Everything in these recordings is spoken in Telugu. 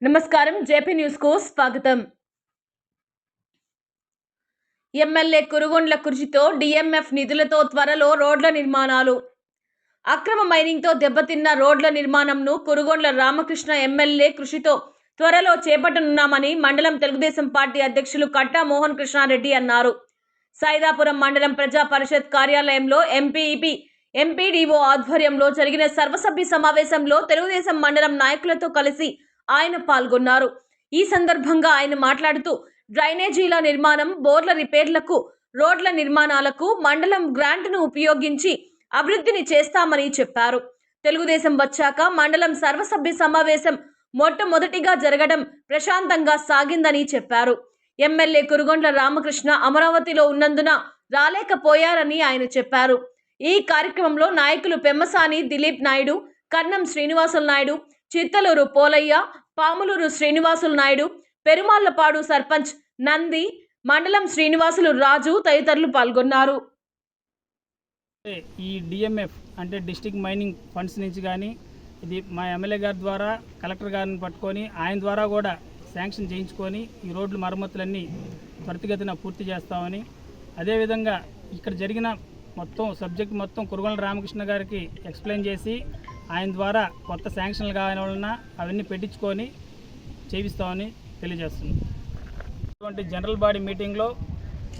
నమస్కారం జేపీ న్యూస్కు స్వాగతం. ఎమ్మెల్యే కురుగొండ్ల కృషితో డిఎంఎఫ్ నిధులతో త్వరలో రోడ్ల నిర్మాణాలు. అక్రమ మైనింగ్తో దెబ్బతిన్న రోడ్ల నిర్మాణంను కురుగొండ్ల రామకృష్ణ ఎమ్మెల్యే కృషితో త్వరలో చేపట్టనున్నామని మండలం తెలుగుదేశం పార్టీ అధ్యక్షులు కట్టా మోహన్ కృష్ణారెడ్డి అన్నారు. సైదాపురం మండలం ప్రజా పరిషత్ కార్యాలయంలో ఎంపీఈపీ ఎంపీడీఓ ఆధ్వర్యంలో జరిగిన సర్వసభ్య సమావేశంలో తెలుగుదేశం మండలం నాయకులతో కలిసి ఆయన పాల్గొన్నారు. ఈ సందర్భంగా ఆయన మాట్లాడుతూ డ్రైనేజీల నిర్మాణం బోర్ల రిపేర్లకు రోడ్ల నిర్మాణాలకు మండలం గ్రాంట్ను ఉపయోగించి అభివృద్ధిని చేస్తామని చెప్పారు. తెలుగుదేశం వచ్చాక మండలం సర్వసభ్య సమావేశం మొట్టమొదటిగా జరగడం ప్రశాంతంగా సాగిందని చెప్పారు. ఎమ్మెల్యే కురుగొండ్ల రామకృష్ణ అమరావతిలో ఉన్నందున రాలేకపోయారని ఆయన చెప్పారు. ఈ కార్యక్రమంలో నాయకులు పెమ్మసాని దిలీప్ నాయుడు కన్నం శ్రీనివాసులు నాయుడు చిత్తలూరు పోలయ్య పాములూరు శ్రీనివాసులు నాయుడు పెరుమాళ్ళపాడు సర్పంచ్ నంది మండలం శ్రీనివాసులు రాజు తదితరులు పాల్గొన్నారు. ఈ డిఎంఎఫ్ అంటే డిస్టిక్ మైనింగ్ ఫండ్స్ నుంచి కానీ ఇది మా ఎమ్మెల్యే గారి ద్వారా కలెక్టర్ గారిని పట్టుకొని ఆయన ద్వారా కూడా శాంక్షన్ చేయించుకొని ఈ రోడ్లు మరమ్మతులన్నీ త్వరితగతిన పూర్తి చేస్తామని. అదేవిధంగా ఇక్కడ జరిగిన మొత్తం సబ్జెక్ట్ మొత్తం కురుగొండ రామకృష్ణ గారికి ఎక్స్ప్లెయిన్ చేసి ఆయన ద్వారా కొత్త శాంక్షన్లు కావాలని వలన అవన్నీ పెట్టించుకొని చేయిస్తామని తెలియజేస్తున్నాం. ఇటువంటి జనరల్ బాడీ మీటింగ్లో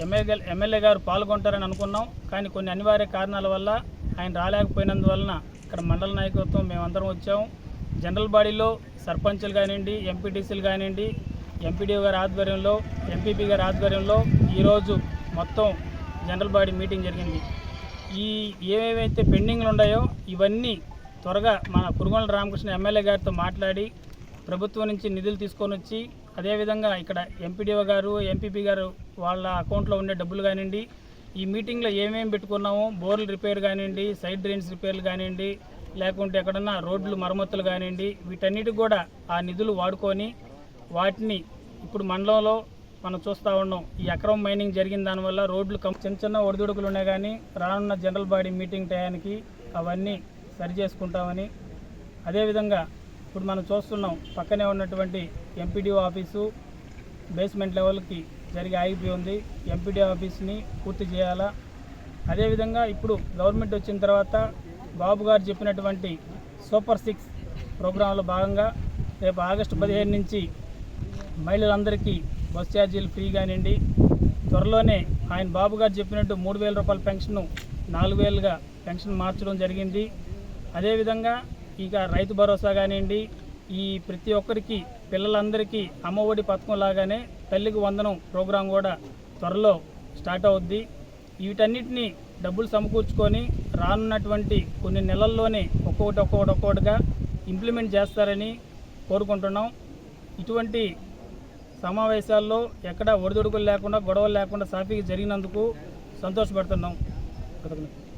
ఎమ్మెల్యే ఎమ్మెల్యే గారు పాల్గొంటారని అనుకున్నాం. కానీ కొన్ని అనివార్య కారణాల వల్ల ఆయన రాలేకపోయినందువలన ఇక్కడ మండల నాయకత్వం మేమందరం వచ్చాము జనరల్ బాడీలో సర్పంచులు కానివ్వండి ఎంపీటీసీలు కానివ్వండి ఎంపీడీఓ గారి ఆధ్వర్యంలో ఎంపీపీ గారి ఆధ్వర్యంలో ఈరోజు మొత్తం జనరల్ బాడీ మీటింగ్ జరిగింది. ఈ ఏమేమైతే పెండింగ్లు ఉన్నాయో ఇవన్నీ త్వరగా మన కురుగొండ రామకృష్ణ ఎమ్మెల్యే గారితో మాట్లాడి ప్రభుత్వం నుంచి నిధులు తీసుకొని వచ్చి అదేవిధంగా ఇక్కడ ఎంపీడీఓ గారు ఎంపీపీ గారు వాళ్ళ అకౌంట్లో ఉండే డబ్బులు కానివ్వండి ఈ మీటింగ్లో ఏమేమి పెట్టుకున్నామో బోర్లు రిపేర్ కానివ్వండి సైడ్ డ్రైన్స్ రిపేర్లు కానివ్వండి లేకుంటే ఎక్కడన్నా రోడ్లు మరమ్మతులు కానివ్వండి వీటన్నిటికి కూడా ఆ నిధులు వాడుకొని వాటిని ఇప్పుడు మండలంలో మనం చూస్తూ ఉన్నాం. ఈ అక్రమ మైనింగ్ జరిగిన దానివల్ల రోడ్లు కం- చిన్న చిన్న ఒడిదుడుకులు ఉన్నాయి కానీ రానున్న జనరల్ బాడీ మీటింగ్ టయానికి అవన్నీ సరి చేసుకుంటామని అదేవిధంగా ఇప్పుడు మనం చూస్తున్నాం పక్కనే ఉన్నటువంటి ఎంపీడీఓ ఆఫీసు బేస్మెంట్ లెవెల్కి జరిగి ఆగిపోయి ఉంది. ఎంపీడీ ఆఫీస్ని పూర్తి చేయాలా? అదేవిధంగా ఇప్పుడు గవర్నమెంట్ వచ్చిన తర్వాత బాబు గారు చెప్పినటువంటి సూపర్ సిక్స్ ప్రోగ్రాంలో భాగంగా రేపు ఆగస్టు పదిహేను నుంచి మహిళలందరికీ బస్ ఛార్జీలు ఫ్రీ కానివ్వండి. త్వరలోనే ఆయన బాబు గారు చెప్పినట్టు మూడు వేల రూపాయల పెన్షన్ నాలుగు వేలుగా పెన్షన్ మార్చడం జరిగింది. అదేవిధంగా ఇక రైతు భరోసా కానివ్వండి ఈ ప్రతి ఒక్కరికి పిల్లలందరికీ అమ్మఒడి పథకం లాగానే తల్లికి వందనం ప్రోగ్రాం కూడా త్వరలో స్టార్ట్ అవుద్ది. వీటన్నిటిని డబ్బులు సమకూర్చుకొని రానున్నటువంటి కొన్ని నెలల్లోనే ఒక్కొక్కటి ఒక్కొక్కటి ఒక్కొక్కటిగా ఇంప్లిమెంట్ చేస్తారని కోరుకుంటున్నాం. ఇటువంటి సమావేశాల్లో ఎక్కడ ఒడిదొడుకులు లేకుండా గొడవలు లేకుండా సాఫీగా జరిగినందుకు సంతోషపడుతున్నాం. కృతజ్ఞతలు